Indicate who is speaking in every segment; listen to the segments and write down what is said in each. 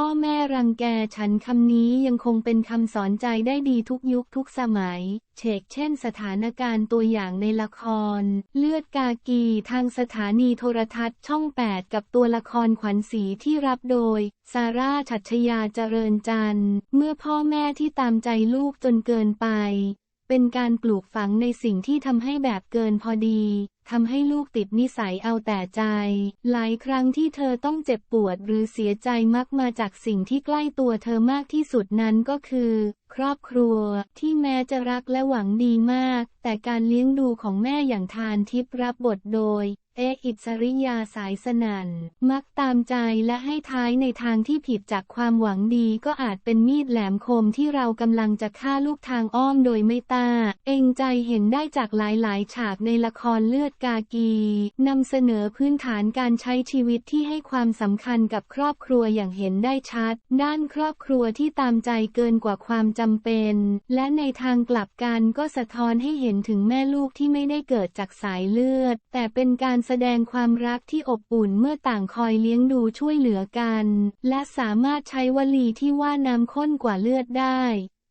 Speaker 1: พ่อแม่รังแกฉันคำนี้ยังคงเป็นคำสอนใจได้ดีทุกยุคทุกสมัยเฉกเช่นสถานการณ์ตัวอย่างในละคร เลือดกากีทางสถานีโทรทัศน์ช่อง 8 กับตัวละครขวัญศรีที่รับโดย ซาร่าชัชยาเจริญจันทร์เมื่อพ่อแม่ที่ตามใจลูกจนเกินไป เป็นการปลูกฝังในสิ่งที่ทำให้แบบเกินพอดี ทำให้ลูกติดนิสัยเอาแต่ใจ หลายครั้งที่เธอต้องเจ็บปวดหรือเสียใจมักมาจากสิ่งที่ใกล้ตัวเธอมากที่สุดนั้นก็คือ ครอบครัว ที่แม้จะรักและหวังดีมาก แต่การเลี้ยงดูของแม่อย่างทานทิพย์รับบทโดย เออิสริยาสายสนันมักตามใจและให้ท้ายในทางที่ผิดจากความหวังดีก็อาจเป็นมีดแหลมคมที่เรากำลังจะฆ่าลูกทางอ้อมโดยไม่ตา เองใจเห็นได้จากหลายๆ ฉากในละครเลือดกากีนำเสนอพื้นฐานการใช้ชีวิตที่ให้ความสำคัญกับครอบครัวอย่างเห็นได้ชัด ด้านครอบครัวที่ตามใจเกินกว่าความจำเป็น และในทางกลับกันก็สะท้อนให้เห็นถึงแม่ลูกที่ไม่ได้เกิดจากสายเลือด แต่เป็นการแสดงความรักที่อบอุ่นเมื่อต่างคอยเลี้ยงดูช่วยเหลือกัน และสามารถใช้วลีที่ว่าน้ำข้นกว่าเลือดได้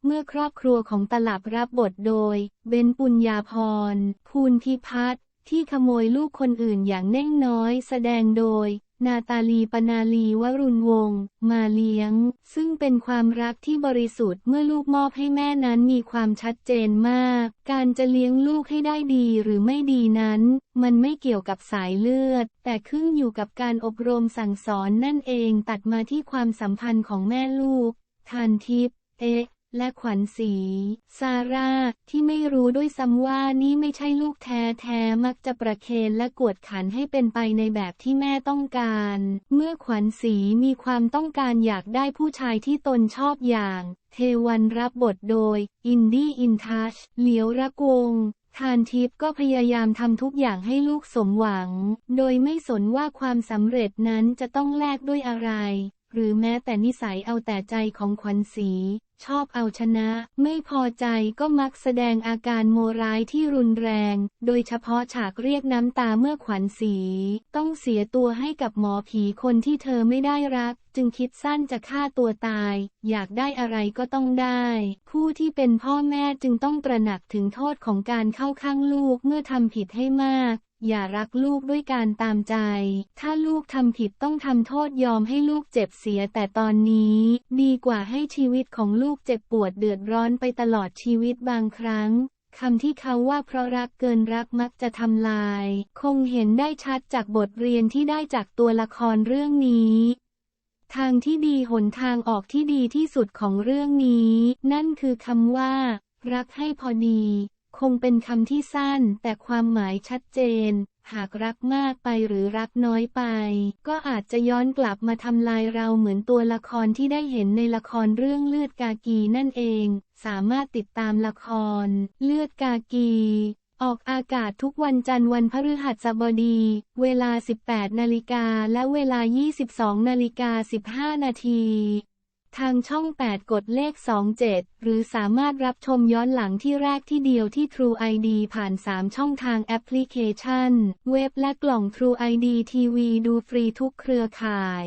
Speaker 1: เมื่อครอบครัวของตลับรับบทโดย เบนปุญญาพร ภูนพิพัฒน์ที่ขโมยลูกคนอื่นอย่างเน่งน้อย แสดงโดย นาตาลีปนาลีวรุณวงศ์มาเลี้ยง ซึ่งเป็นความรักที่บริสุทธิ์เมื่อลูกมอบให้แม่นั้นมีความชัดเจนมาก การจะเลี้ยงลูกให้ได้ดีหรือไม่ดีนั้น มันไม่เกี่ยวกับสายเลือด แต่ขึ้นอยู่กับการอบรมสั่งสอนนั่นเองตัดมาที่ความสัมพันธ์ของแม่ลูกทานทิพย์เอ๊ะ และขวัญศรีซาร่า ที่ไม่รู้ด้วยซ้ำว่านี่ไม่ใช่ลูกแท้แท้มักจะประเคนและกวดขันให้เป็นไปในแบบที่แม่ต้องการ เมื่อขวัญศรีมีความต้องการอยากได้ผู้ชายที่ตนชอบอย่าง เทวันรับบทโดย อินดี้อินทัชเหลียวรักวงทานทิพย์ก็พยายามทำทุกอย่างให้ลูกสมหวัง โดยไม่สนว่าความสำเร็จนั้นจะต้องแลกด้วยอะไร หรือแม้แต่นิสัยเอาแต่ใจของขวัญศรี ชอบเอาชนะ ไม่พอใจก็มักแสดงอาการโมร้ายที่รุนแรง โดยเฉพาะฉากเรียกน้ำตาเมื่อขวัญศรีต้องเสียตัวให้กับหมอผีคนที่เธอไม่ได้รัก จึงคิดสั้นจะฆ่าตัวตาย อยากได้อะไรก็ต้องได้ ผู้ที่เป็นพ่อแม่จึงต้องตระหนักถึงโทษของการเข้าข้างลูกเมื่อทำผิดให้มาก อย่ารักลูกด้วยการตามใจ ถ้าลูกทำผิดต้องทำโทษยอมให้ลูกเจ็บเสียแต่ตอนนี้ ดีกว่าให้ชีวิตของลูกเจ็บปวดเดือดร้อนไปตลอดชีวิตบางครั้งคำที่เขาว่าเพราะรักเกินรักมักจะทำลาย คงเห็นได้ชัดจากบทเรียนที่ได้จากตัวละครเรื่องนี้ ทางที่ดีหนทางออกที่ดีที่สุดของเรื่องนี้ นั่นคือคำว่า รักให้พอดี คงเป็นคำที่สั้นแต่ความหมายชัดเจน หากรักมากไปหรือรักน้อยไป ก็อาจจะย้อนกลับมาทำลายเราเหมือนตัวละครที่ได้เห็นในละครเรื่องเลือดกากีนั่นเอง สามารถติดตามละคร เลือดกากี ออกอากาศทุกวันจันทร์วันพฤหัสบดี เวลา 18 นาฬิกาและเวลา 22 นาฬิกา 15 นาที ทางช่อง 8 กดเลข 27 หรือสามารถรับชมย้อนหลังที่แรกที่เดียวที่ True ID ผ่าน 3 ช่องทางแอปพลิเคชัน เว็บและกล่อง True ID TV ดูฟรีทุกเครือข่าย